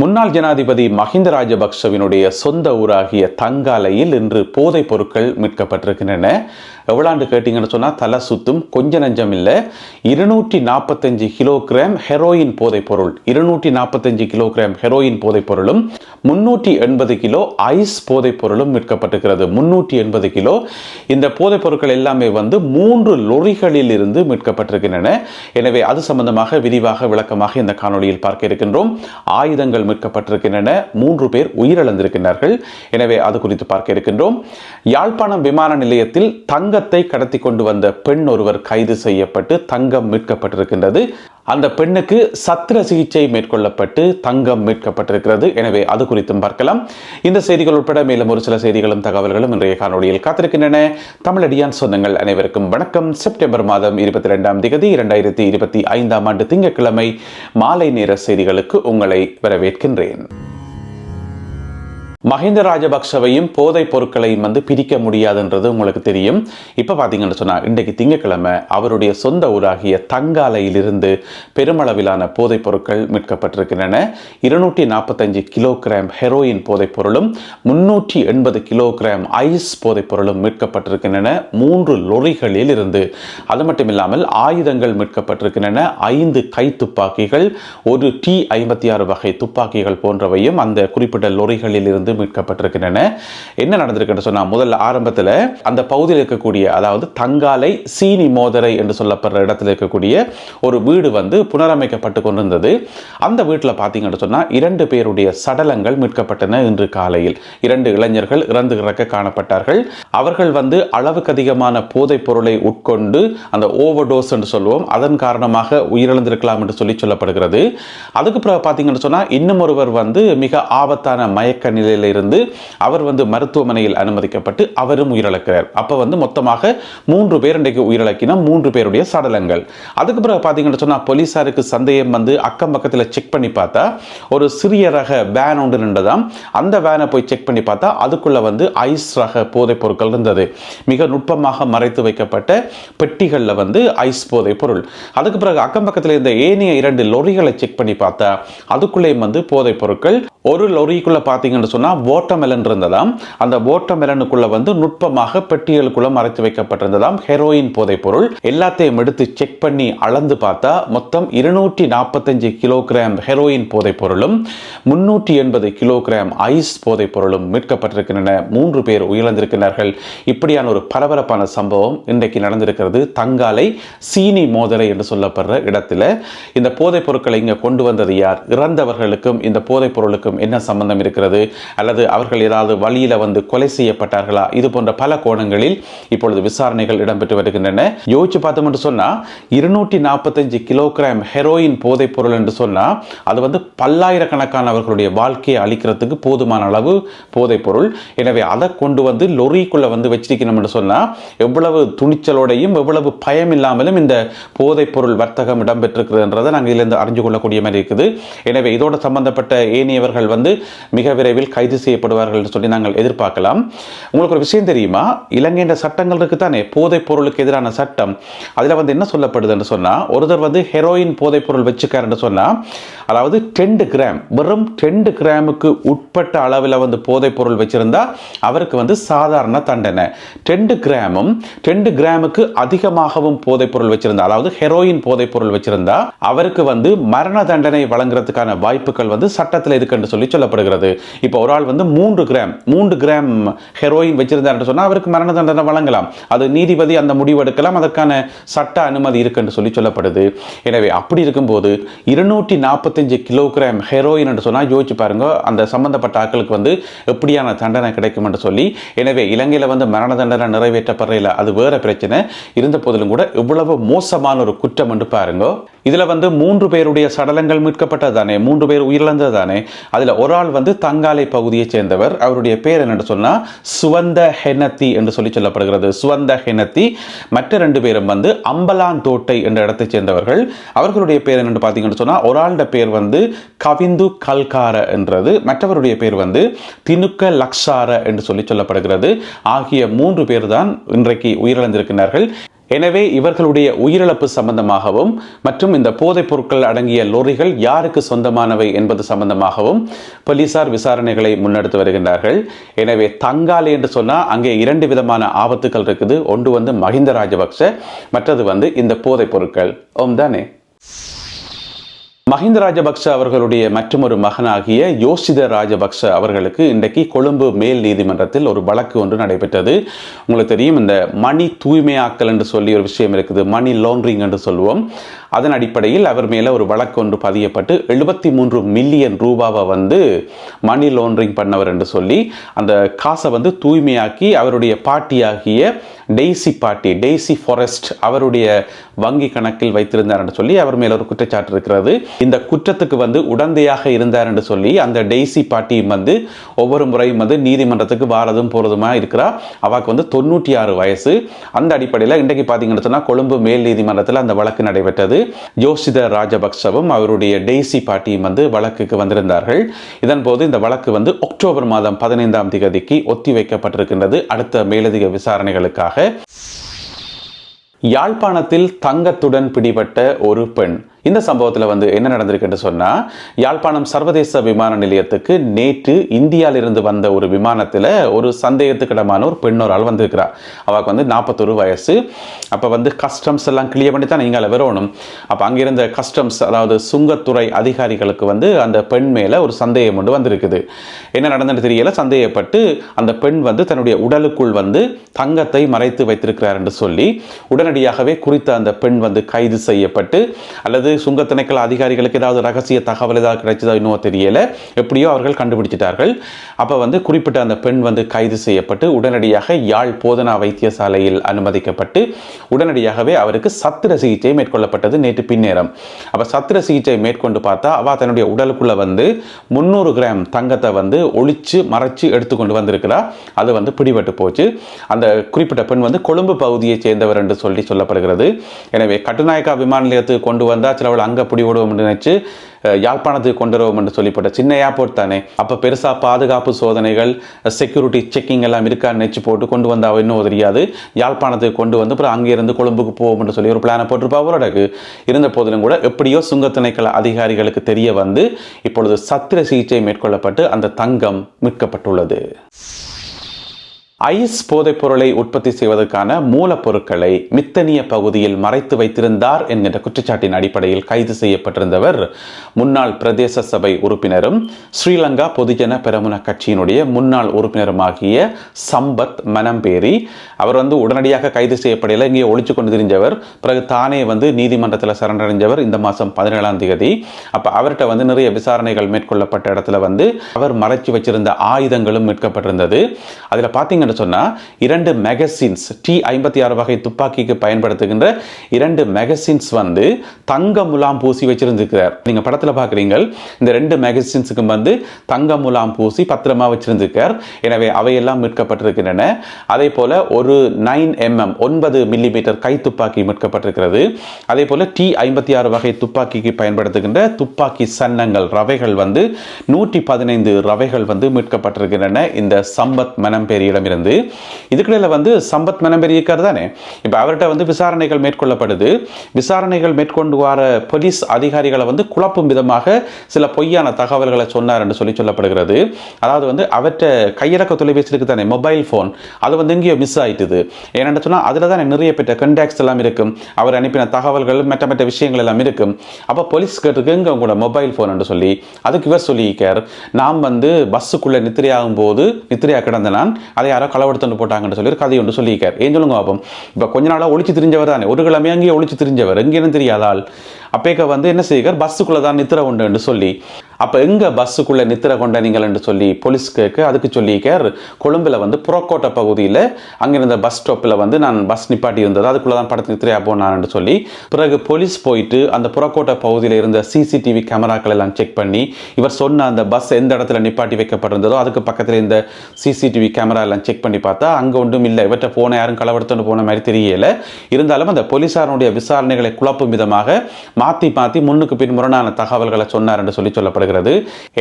முன்னாள் ஜனாதிபதி மஹிந்த ராஜபக்சவினுடைய சொந்த ஊராகிய தங்காலையில் இன்று போதைப் பொருட்கள் மீட்கப்பட்டிருக்கின்றன. எவ்வளாண்டு கேட்டிங்கன்னு சொன்னால் தலை சுத்தும் கொஞ்ச நஞ்சம் இல்லை. இருநூற்றி நாற்பத்தஞ்சு கிலோகிராம் ஹெரோயின் போதைப் பொருள். இருநூற்றி நாற்பத்தஞ்சு கிலோகிராம் ஹெரோயின் போதைப் பொருளும் முன்னூற்றி எண்பது கிலோ ஐஸ் போதைப் பொருளும் மீட்கப்பட்டிருக்கிறது. முன்னூற்றி எண்பது கிலோ. இந்த போதைப் பொருட்கள் எல்லாமே வந்து மூன்று லொரிகளில் இருந்து மீட்கப்பட்டிருக்கின்றன. எனவே அது சம்பந்தமாக விரிவாக விளக்கமாக இந்த காணொளியில் பார்க்க இருக்கின்றோம். ஆயுதங்கள் மீட்கப்பட்டிருக்கின்றன. மூன்று பேர் உயிரிழந்திருக்கின்றார்கள். எனவே அது குறித்து பார்க்க இருக்கின்றோம். யாழ்ப்பாணம் விமான நிலையத்தில் தங்கத்தை கடத்தி கொண்டு வந்த பெண் ஒருவர் கைது செய்யப்பட்டு தங்கம் மீட்கப்பட்டிருக்கின்றது. அந்த பெண்ணுக்கு சத்திர சிகிச்சை மேற்கொள்ளப்பட்டு தங்கம் மீட்கப்பட்டிருக்கிறது. எனவே அது குறித்தும் பார்க்கலாம். இந்த செய்திகள் உட்பட மேலும் ஒரு சில செய்திகளும் தகவல்களும் இன்றைய காணொலியில் காத்திருக்கின்றன. தமிழடியான் சொந்தங்கள் அனைவருக்கும் வணக்கம். செப்டம்பர் மாதம் இருபத்தி ரெண்டாம் தேதி இரண்டாயிரத்தி இருபத்தி ஐந்தாம் ஆண்டு திங்கட்கிழமை மாலை நேர செய்திகளுக்கு உங்களை கேட்கின்றேன். மஹிந்த ராஜபக்சவையும் போதைப் பொருட்களையும் வந்து பிரிக்க முடியாதுன்றது உங்களுக்கு தெரியும். இப்போ பார்த்தீங்கன்னு சொன்னால் இன்றைக்கு திங்கக்கிழமை அவருடைய சொந்த ஊராகிய தங்காலையிலிருந்து பெருமளவிலான போதைப் பொருட்கள் மீட்கப்பட்டிருக்கின்றன. இருநூற்றி நாற்பத்தஞ்சு கிலோகிராம் ஹெரோயின் போதைப் பொருளும் முன்னூற்றி எண்பது கிலோகிராம் ஐஸ் போதைப் பொருளும் மீட்கப்பட்டிருக்கின்றன. மூன்று லொரிகளில் இருந்து அது மட்டும் இல்லாமல் ஆயுதங்கள் மீட்கப்பட்டிருக்கின்றன. ஐந்து கை துப்பாக்கிகள் ஒரு டி ஐம்பத்தி ஆறு வகை துப்பாக்கிகள் போன்றவையும் அந்த குறிப்பிட்ட லொரிகளில் இருந்து மீட்கப்பட்டிருக்கின்றன என்ன நடந்திருக்குன்னு சொன்னால் முதல்ல ஆரம்பத்தில் அந்த பகுதியில் இருக்கக்கூடிய அதாவது தங்காலை சீனி மோதரை என்று சொல்லப்படுற இடத்துல இருக்கக்கூடிய ஒரு வீடு வந்து புனரமைக்கப்பட்டு கொண்டிருந்தது. அந்த வீட்டில் பார்த்தீங்கன்னு சொன்னால் இரண்டு பேருடைய சடலங்கள் மீட்கப்பட்டன இன்று காலையில். இரண்டு இளைஞர்கள் இறந்து கிடக்க காணப்பட்டார்கள். அவர்கள் வந்து அளவுக்கு அதிகமான போதைப் பொருளை உட்கொண்டு அந்த ஓவர்டோஸ் என்று சொல்லுவோம் அதன் காரணமாக உயிரிழந்திருக்கலாம் என்று சொல்லி சொல்லப்படுகிறது. அதுக்கு பிறகு பார்த்தீங்கன்னு சொன்னால் இன்னும் ஒருவர் வந்து மிக ஆபத்தான மயக்க நிலையில் இருந்து அவர் வந்து மருத்துவமனையில் அனுமதிக்கப்பட்டு அவரும் உயிரிழக்கிறார். அப்போ வந்து மொத்தமாக மூன்று பேர் இன்றைக்கு உயிரிழக்கின மூன்று பேருடைய சடலங்கள். அதுக்கு பிறகு பார்த்தீங்கன்னு சொன்னால் போலீஸாருக்கு சந்தேகம் வந்து அக்கம் பக்கத்தில் செக் பண்ணி பார்த்தா ஒரு சிறிய ரக வேன் ஒன்று நின்றதாம். அந்த வேனை போய் செக் பண்ணி பார்த்தா அதுக்குள்ளே வந்து ஐஸ் ரக போதைப் பொருட்கள் இருந்தது. மிக நுட்பமாக மறைத்து வைக்கப்பட்ட பெட்டிகளில் வந்து ஐஸ் போதைப் பொருள். அதுக்கு பிறகு அக்கம் பக்கத்தில் இருந்த ஏனைய இரண்டு லொரிகளை செக் பண்ணி பார்த்தா அதுக்குள்ளேயும் வந்து போதைப் பொருட்கள். ஒரு லொரிக்குள்ளே பார்த்தீங்கன்னு சொன்னால் ஓட்டமெலன் இருந்ததாம். அந்த ஓட்டமெலனுக்குள்ள வந்து நுட்பமாக பெட்டிகளுக்குள்ள மறைத்து வைக்கப்பட்டிருந்ததாம். ஹெரோயின் போதைப் பொருள் எல்லாத்தையும் எடுத்து செக் பண்ணி அளந்து பார்த்தா மொத்தம் இருநூற்றி நாற்பத்தஞ்சு கிலோகிராம் ஹெரோயின் போதைப் பொருளும் முன்னூற்றி எண்பது கிலோகிராம் ஐஸ் போதைப் பொருளும் மீட்கப்பட்டிருக்கின்றன. மூன்று பேர் உயிரிழந்திருக்கிறார்கள் இப்படியான ஒரு பரபரப்பான சம்பவம் இன்றைக்கு நடந்திருக்கிறது. தங்காலை சீனி மோதலை என்று சொல்லப்படுற இடத்துல. இந்த போதைப் பொருட்களை இங்கே கொண்டு வந்தது யார்? இறந்தவர்களுக்கும் இந்த போதைப் பொருளுக்கும் என்ன சம்பந்தம் இருக்கிறது? அல்லது அவர்கள் ஏதாவது வழியில் வந்து கொலை செய்யப்பட்டார்களா? இது போன்ற பல கோணங்களில் இப்பொழுது விசாரணைகள் இடம்பெற்று வருகின்றன. யோசிச்சு பார்த்தோம் என்று சொன்னால் இருநூற்றி நாற்பத்தஞ்சு கிலோகிராம் ஹெரோயின் போதைப் பொருள் என்று சொன்னால் அது வந்து பல்லாயிரக்கணக்கானவர்களுடைய வாழ்க்கையை அளிக்கிறதுக்கு போதுமான அளவு போதைப் பொருள். எனவே அதை கொண்டு வந்து லொரிக்குள்ளே வந்து வச்சிருக்கணும் என்று சொன்னால் எவ்வளவு துணிச்சலோடையும் எவ்வளவு பயம் இல்லாமலும் இந்த போதைப் பொருள் வர்த்தகம் இடம்பெற்றிருக்கிறதுன்றதை நாங்கள் இதிலிருந்து அறிஞ்சு கொள்ளக்கூடிய மாதிரி இருக்குது. எனவே இதோட சம்பந்தப்பட்ட ஏனியவர்கள் வந்து மிக விரைவில் கைது கைது செய்யப்படுவார்கள் என்று சொல்லி நாங்கள் எதிர்பார்க்கலாம். உங்களுக்கு ஒரு விஷயம் தெரியுமா? இலங்கையின் சட்டங்கள் இருக்குதானே? போதைப் பொருளுக்கு எதிரான சட்டம். அதில் வந்து என்ன சொல்லப்படுது என்று சொன்னால் ஒருத்தர் வந்து ஹெரோயின் போதைப் பொருள் வச்சுக்கார் என்று சொன்னால் அதாவது டெண்டு கிராம் வெறும் டெண்டு கிராமுக்கு உட்பட்ட அளவில் வந்து போதைப் பொருள் வச்சிருந்தா அவருக்கு வந்து சாதாரண தண்டனை. டெண்டு கிராமும் டெண்டு கிராமுக்கு அதிகமாகவும் போதைப் பொருள் வச்சிருந்தா அதாவது ஹெரோயின் போதைப் பொருள் வச்சிருந்தா அவருக்கு வந்து மரண தண்டனை வழங்குறதுக்கான வாய்ப்புகள் வந்து சட்டத்தில் இருக்குன்னு சொல்லி சொல்லப்படுகிறது. இப்போ ஒரு ஆள் வந்து மூன்று கிராம் மூன்று கிராம் ஹெரோயின் வச்சிருந்தார் சொன்னால் அவருக்கு மரண தண்டனை வழங்கலாம். அது நீதிபதி அந்த முடிவு எடுக்கலாம் அதற்கான சட்ட அனுமதி இருக்குன்னு சொல்லி சொல்லப்படுது. எனவே அப்படி இருக்கும்போது இருநூற்றி நாற்பத்தஞ்சு கிலோகிராம் ஹெரோயின் என்று சொன்னால் யோசிச்சு பாருங்க அந்த சம்பந்தப்பட்ட ஆட்களுக்கு வந்து எப்படியான தண்டனை கிடைக்கும் என்று சொல்லி. எனவே இலங்கையில் வந்து மரண தண்டனை நிறைவேற்றப்படுறையில் அது வேற பிரச்சனை. இருந்த போதிலும் கூட இவ்வளவு மோசமான ஒரு குற்றம் என்று பாருங்க. இதில் வந்து மூன்று பேருடைய சடலங்கள் மீட்கப்பட்டது தானே மூன்று பேர் உயிரிழந்தது தானே. அதில் ஒரு ஆள் வந்து தங்காலை பகுதியைச் சேர்ந்தவர். அவருடைய பேர் என்னென்னு சொன்னால் சுவந்த ஹெனத்தி என்று சொல்லி சொல்லப்படுகிறது. சுவந்த ஹெனத்தி. மற்ற ரெண்டு பேரும் வந்து அம்பலான் தோட்டை என்ற இடத்தைச் சேர்ந்தவர்கள். அவர்களுடைய பேர் என்னென்னு பார்த்தீங்கன்னு சொன்னால் ஒரு ஆளுடைய பேர் வந்து கவிந்து கல்கார என்றது. மற்றவருடைய பேர் வந்து தினுக்க லக்ஷார என்று சொல்லி சொல்லப்படுகிறது. ஆகிய மூன்று பேர் தான் இன்றைக்கு உயிரிழந்திருக்கிறார்கள். எனவே இவர்களுடைய உயிரிழப்பு சம்பந்தமாகவும் மற்றும் இந்த போதைப் பொருட்கள் அடங்கிய லோரிகள் யாருக்கு சொந்தமானவை என்பது சம்பந்தமாகவும் போலீசார் விசாரணைகளை முன்னெடுத்து வருகின்றார்கள். எனவே தங்காலை என்று சொன்னால் அங்கே இரண்டு விதமான ஆபத்துகள் இருக்குது. ஒன்று வந்து மஹிந்த ராஜபக்ஷ மற்றது வந்து இந்த போதைப் பொருட்கள். ஓம் தானே. மஹிந்த ராஜபக்ஷ அவர்களுடைய மற்றொரு மகனாகிய யோசித ராஜபக்ஷ அவர்களுக்கு இன்றைக்கு கொழும்பு மேல் நீதிமன்றத்தில் ஒரு வழக்கு ஒன்று நடைபெற்றது. உங்களுக்கு தெரியும் இந்த மணி தூய்மையாக்கல் என்று சொல்லி ஒரு விஷயம் இருக்குது. மணி லாண்ட்ரிங் என்று சொல்லுவோம். அதன் அடிப்படையில் அவர் மேலே ஒரு வழக்கு ஒன்று பதியப்பட்டு எழுபத்தி மூன்று மில்லியன் ரூபாவை வந்து மணி லாண்ட்ரிங் பண்ணவர் என்று சொல்லி அந்த காசை வந்து தூய்மையாக்கி அவருடைய பாட்டியாகிய டெய்சி பாட்டி டெய்சி ஃபாரஸ்ட் அவருடைய வங்கி கணக்கில் வைத்திருந்தார் என்று சொல்லி அவர் மேல ஒரு குற்றச்சாட்டு இருக்கிறது. இந்த குற்றத்துக்கு வந்து உடந்தையாக இருந்தார் என்று சொல்லி அந்த டெய்சி பாட்டியும் வந்து ஒவ்வொரு முறையும் வந்து நீதிமன்றத்துக்கு வாரதும் போறதுமா இருக்கிறா? அவாக்கு வந்து தொண்ணூற்றி ஆறு வயசு. அந்த அடிப்படையில் இன்றைக்கு பார்த்தீங்கன்னு சொன்னால் கொழும்பு மேல் நீதிமன்றத்தில் அந்த வழக்கு நடைபெற்றது. யோசித ராஜபக்சவும் அவருடைய டெய்சி பாட்டியும் வந்து வழக்குக்கு வந்திருந்தார்கள். இதன் போது இந்த வழக்கு வந்து அக்டோபர் மாதம் பதினைந்தாம் தேதிக்கு ஒத்தி வைக்கப்பட்டிருக்கின்றது அடுத்த மேலதிக விசாரணைகளுக்காக யாழ்ப்பாணத்தில் தங்கத்துடன் பிடிபட்ட ஒரு பெண். இந்த சம்பவத்தில் வந்து என்ன நடந்திருக்குன்னு சொன்னால் யாழ்ப்பாணம் சர்வதேச விமான நிலையத்துக்கு நேற்று இந்தியாவிலிருந்து வந்த ஒரு விமானத்தில் ஒரு சந்தேகத்துக்கிடமான ஒரு பெண் ஆள் வந்திருக்கிறார் அவளுக்கு வந்து நாற்பத்தொரு வயசு. அப்போ வந்து கஸ்டம்ஸ் எல்லாம் கிளியர் பண்ணி தான் நீங்கள் வரணும் அப்போ அங்கே இருந்த கஸ்டம்ஸ் அதாவது சுங்கத்துறை அதிகாரிகளுக்கு வந்து அந்த பெண் மேலே ஒரு சந்தேகம் ஒன்று வந்திருக்குது. என்ன நடந்துன்னு தெரியல. சந்தேகப்பட்டு அந்த பெண் வந்து தன்னுடைய உடலுக்குள் வந்து தங்கத்தை மறைத்து வைத்திருக்கிறார் என்று சொல்லி உடனடியாகவே குறித்த அந்த பெண் வந்து கைது செய்யப்பட்டு அல்லது சுங்க திணைக்கள அதிகாரிகளுக்கு ஏதாவது ரகசிய தகவல் ஏதாவது கிடைச்சதோ இன்னும் தெரியலை. எப்படியோ அவர்கள் கண்டுபிடிச்சிட்டார்கள். அப்போ வந்து குறிப்பிட்ட அந்த பெண் வந்து கைது செய்யப்பட்டு உடனடியாக யாழ் போதனா வைத்தியசாலையில் அனுமதிக்கப்பட்டு உடனடியாகவே அவருக்கு சத்திர சிகிச்சை மேற்கொள்ளப்பட்டது நேற்று பின்னேரம். அப்போ சத்திர சிகிச்சை மேற்கொண்டு பார்த்தா அவள் தன்னுடைய உடலுக்குள்ளே வந்து முந்நூறு கிராம் தங்கத்தை வந்து ஒழிச்சு மறைச்சு எடுத்துக்கொண்டு வந்திருக்கிறா. அது வந்து பிடிபட்டு போச்சு. அந்த குறிப்பிட்ட பெண் வந்து கொழும்பு பகுதியைச் சேர்ந்தவர் என்று சொல்லி சொல்லப்படுகிறது. எனவே கட்டுநாயக்கா விமான நிலையத்துக்கு கொண்டு வந்தால் சிலவள் அங்கே பிடி விடுவோம் நினைச்சு யாழ்ப்பாணத்துக்கு கொண்டு வருவோம் என்று சொல்லிப்பட்ட சின்ன ஏர்போர்ட் தானே. அப்போ பெருசாக பாதுகாப்பு சோதனைகள் செக்யூரிட்டி செக்கிங் எல்லாம் இருக்கான்னு நினச்சி போட்டு கொண்டு வந்தாவோ இன்னும் தெரியாது. யாழ்ப்பாணத்துக்கு கொண்டு வந்து அப்புறம் அங்கேருந்து கொழும்புக்கு போவோம் என்று சொல்லி ஒரு பிளானை போட்டிருப்பா அவரோடக்கு இருந்த போதிலும் கூட எப்படியோ சுங்கத்திணைக்கள அதிகாரிகளுக்கு தெரிய வந்து இப்பொழுது சத்திர சிகிச்சை மேற்கொள்ளப்பட்டு அந்த தங்கம் மீட்கப்பட்டுள்ளது. ஐஸ் போதைப்பொருளை உற்பத்தி செய்வதற்கான மூலப்பொருட்களை மித்தனிய பகுதியில் மறைத்து வைத்திருந்தார் என்கின்ற குற்றச்சாட்டின் அடிப்படையில் கைது செய்யப்பட்டிருந்தவர். முன்னாள் பிரதேச சபை உறுப்பினரும் ஸ்ரீலங்கா பொதுஜன பெரமுன கட்சியினுடைய முன்னாள் உறுப்பினருமாகிய சம்பத் மனம்பேரி அவர் வந்து உடனடியாக கைது செய்யப்படையில் இங்கே ஒழிச்சு கொண்டு திரிஞ்சவர். பிறகு தானே வந்து நீதிமன்றத்தில் சரணடைஞ்சவர் இந்த மாதம் பதினேழாம் தேதி. அப்போ அவர்கிட்ட வந்து நிறைய விசாரணைகள் மேற்கொள்ளப்பட்ட இடத்துல வந்து அவர் மறைச்சு வச்சிருந்த ஆயுதங்களும் மீட்கப்பட்டிருந்தது. அதில் பார்த்தீங்கன்னா சொன்னால் இரண்டு மெகசின்ஸ் டி ஐம்பத்தி ஆறு வகை துப்பாக்கிக்கு பயன்படுத்துகின்ற இரண்டு மெகசின்ஸ் வந்து தங்க முலாம் பூசி வச்சிருந்துருக்கிறார். நீங்கள் படத்தில் பார்க்குறீங்க இந்த ரெண்டு மெகசின்ஸுக்கும் வந்து தங்க முலாம் பூசி பத்திரமா வச்சிருந்துருக்கார் எனவே அவையெல்லாம் மீட்கப்பட்டிருக்கின்றன. அதே போல் ஒரு நைன் எம்எம் ஒன்பது மில்லி மீட்டர் கை துப்பாக்கி மீட்கப்பட்டிருக்கிறது. அதே போல் டி ஐம்பத்தி ஆறு வகை துப்பாக்கிக்கு பயன்படுத்துகின்ற துப்பாக்கி சன்னங்கள் ரவைகள் வந்து நூற்றி பதினைந்து ரவைகள் வந்து மீட்கப்பட்டிருக்கின்றன. இந்த சம்பத் இருந்து இதுக்கிடையில் வந்து சம்பத் மனம்பேரி இருக்கார் தானே? இப்போ அவர்கிட்ட வந்து விசாரணைகள் மேற்கொள்ளப்படுது. விசாரணைகள் மேற்கொண்டு வர போலீஸ் அதிகாரிகளை வந்து குழப்பும் விதமாக சில பொய்யான தகவல்களை சொன்னார் என்று சொல்லி சொல்லப்படுகிறது. அதாவது வந்து அவற்றை கையிறக்க தொலைபேசி இருக்கு தானே மொபைல் ஃபோன். அது வந்து எங்கேயோ மிஸ் ஆயிட்டுது. ஏன்னு சொன்னால் அதில் தானே நிறைய பெற்ற கண்டாக்ட்ஸ் எல்லாம் இருக்கும். அவர் அனுப்பின தகவல்கள் மற்ற மற்ற விஷயங்கள் எல்லாம் இருக்கும். அப்போ போலீஸ் கேட்டுருக்கு இங்கே உங்களோட மொபைல் ஃபோன் என்று சொல்லி. அதுக்கு இவர் சொல்லியிருக்கார் நாம் வந்து பஸ்ஸுக்குள்ளே நித்திரையாகும் போது நித்திரையாக கிடந்த நான் அதை யாரோ களவெடுத்துட்டு போட்டாங்கன்னு சொல்லி ஒரு கதை ஒன்று சொல்லியிருக்கார். ஏன் சொல்லுங்க பாப்போம். இப்போ கொஞ்ச நாளாக ஒழிச்சு தெரிஞ்சவர் தானே. ஒரு கிழமை அங்கேயே ஒழிச்சு தெரிஞ்சவர். எங்கேன்னு தெரியாதால் அப்பேக்க வந்து என்ன செய்கிறார் பஸ்ஸுக்குள்ளே தான் நித்திர உண்டுன்னு சொல்லி. அப்போ எங்கே பஸ்ஸுக்குள்ளே நித்திர கொண்ட நீங்கள் என்று சொல்லி போலீஸ் கேட்க அதுக்கு சொல்லியிருக்கார் கொழும்பில் வந்து புறக்கோட்டை பகுதியில் அங்கிருந்த பஸ் ஸ்டாப்பில் வந்து நான் பஸ் நிப்பாட்டி இருந்தது அதுக்குள்ளே தான் படத்து நித்திரையா போனான்னு சொல்லி. பிறகு போலீஸ் போயிட்டு அந்த புறக்கோட்டை பகுதியில் இருந்த சிசிடிவி கேமராக்கள் எல்லாம் செக் பண்ணி இவர் சொன்ன அந்த பஸ் எந்த இடத்துல நிப்பாட்டி வைக்கப்பட்டிருந்ததோ அதுக்கு பக்கத்தில் இந்த சிசிடிவி கேமரா எல்லாம் செக் பண்ணி பார்த்தா அங்கே ஒன்றும் இல்லை. இவற்றை போன யாரும் களவெடுத்துன்னு போன மாதிரி தெரியலை. இருந்தாலும் அந்த போலீஸாரனுடைய விசாரணைகளை குழப்பும் விதமாக மாற்றி மாற்றி முன்னுக்கு பின் முரணான தகவல்களை சொன்னார் என்று சொல்லி சொல்லப்படுகிறது.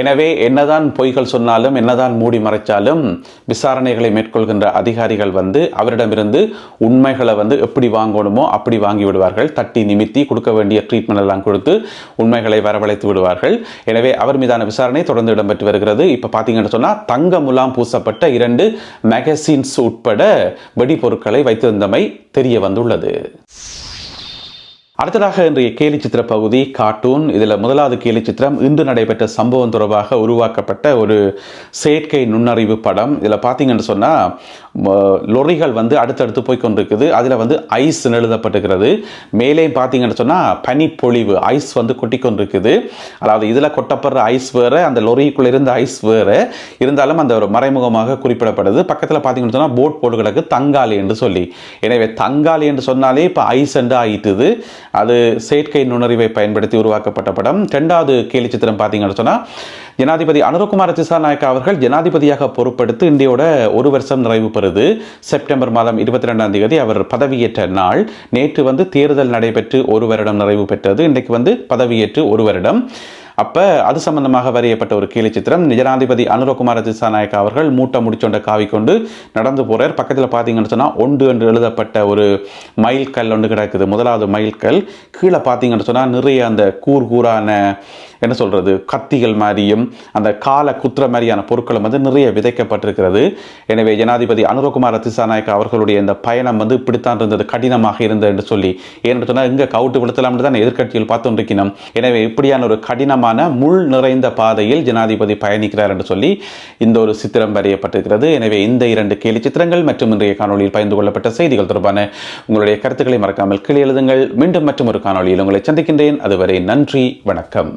எனவே என்னதான் பொய்கள் சொன்னாலும் என்னதான் மூடி மறைச்சாலும் விசாரணைகளை மேற்கொள்கின்ற அதிகாரிகள் வந்து அவரிடமிருந்து உண்மைகளை வந்து எப்படி வாங்கணுமோ அப்படி வாங்கி விடுவார்கள். தட்டி நிமித்தி கொடுக்க வேண்டிய ட்ரீட்மெண்ட் எல்லாம் கொடுத்து உண்மைகளை வரவழைத்து விடுவார்கள். எனவே அவர் மீதான விசாரணை தொடர்ந்து இடம்பெற்று வருகிறது. இப்போ பார்த்தீங்கன்னு சொன்னால் தங்க முலாம் பூசப்பட்ட இரண்டு மேகசின்ஸ் உட்பட வெடிபொருட்களை வைத்திருந்தமை தெரிய வந்துள்ளது. அடுத்ததாக இன்றைய கேலி சித்திர பகுதி கார்ட்டூன். இதில் முதலாவது கேலி சித்திரம் இன்று நடைபெற்ற சம்பவம் தொடர்பாக உருவாக்கப்பட்ட ஒரு செயற்கை நுண்ணறிவு படம். இதில் பார்த்தீங்கன்னு சொன்னால் லொரிகள் வந்து அடுத்தடுத்து போய் கொண்டிருக்குது அதில் வந்து ஐஸ் எழுதப்பட்டுக்கிறது மேலே பார்த்தீங்கன்னு சொன்னால் பனிப்பொழிவு ஐஸ் வந்து கொட்டி கொண்டிருக்குது அதாவது இதில் கொட்டப்படுற ஐஸ் வேறு அந்த லொரிக்குள்ளே இருந்த ஐஸ் வேறு. இருந்தாலும் அந்த ஒரு மறைமுகமாக குறிப்பிடப்படுது. பக்கத்தில் பார்த்தீங்கன்னு சொன்னால் போட் போட்டு கிடக்கு தங்காளி என்று சொல்லி. எனவே தங்காளி என்று சொன்னாலே இப்போ ஐஸ் என்று ஆயிட்டுது. அது செயற்கை நுண்ணறிவை பயன்படுத்தி உருவாக்கப்பட்ட படம். ரெண்டாவது கேலி சித்திரம் பார்த்தீங்கன்னு சொன்னால் ஜனாதிபதி அனுரகுமார திசாநாயக்கா அவர்கள் ஜனாதிபதியாக பொறுப்படுத்து இந்தியோட ஒரு வருஷம் நிறைவு பெறுது செப்டம்பர் மாதம் இருபத்தி ரெண்டாம் தேதி அவர் பதவியேற்ற நாள். நேற்று வந்து தேர்தல் நடைபெற்று ஒரு வருடம் நிறைவு பெற்றது. இன்றைக்கு வந்து பதவியேற்று ஒரு வருடம். அப்போ அது சம்பந்தமாக வரையப்பட்ட ஒரு கேலி சித்திரம் ஜனாதிபதி அனுரகுமார திசாநாயக்கா அவர்கள் மூட்டை முடிச்சொண்ட காவி கொண்டு நடந்து போகிறார் பக்கத்தில் பார்த்தீங்கன்னு சொன்னால் ஒன்று என்று எழுதப்பட்ட ஒரு மைல் கல் ஒன்று கிடக்குது. முதலாவது மைல் கல் கீழே பார்த்தீங்கன்னு சொன்னால் நிறைய அந்த கூர் கூரான என்ன சொல்கிறது கத்திகள் மாதிரியும் அந்த கால குத்துற மாதிரியான பொருட்களும் வந்து நிறைய விதைக்கப்பட்டிருக்கிறது. எனவே ஜனாதிபதி அனுரகுமார திசாநாயக்கா அவர்களுடைய இந்த பயணம் வந்து இப்படித்தான் இருந்தது கடினமாக இருந்தது என்று சொல்லி. ஏன்னு சொன்னால் இங்கே கவுட்டு விழுத்தலாம்னு தான் எதிர்கட்சியில் பார்த்து இருக்கணும் எனவே இப்படியான ஒரு கடினமான முள் நிறைந்த பாதையில் ஜனாதிபதி பயணிக்கிறார் என்று சொல்லி இந்த ஒரு சித்திரம் வரையப்பட்டிருக்கிறது. எனவே இந்த இரண்டு கேலி சித்திரங்கள் மற்றும் இன்றைய காணொலியில் பகிர்ந்து கொள்ளப்பட்ட செய்திகள் தொடர்பான உங்களுடைய கருத்துக்களை மறக்காமல் கீழே எழுதுங்கள். மீண்டும் மற்றும் ஒரு காணொலியில் உங்களை சந்திக்கின்றேன். அதுவரை நன்றி வணக்கம்.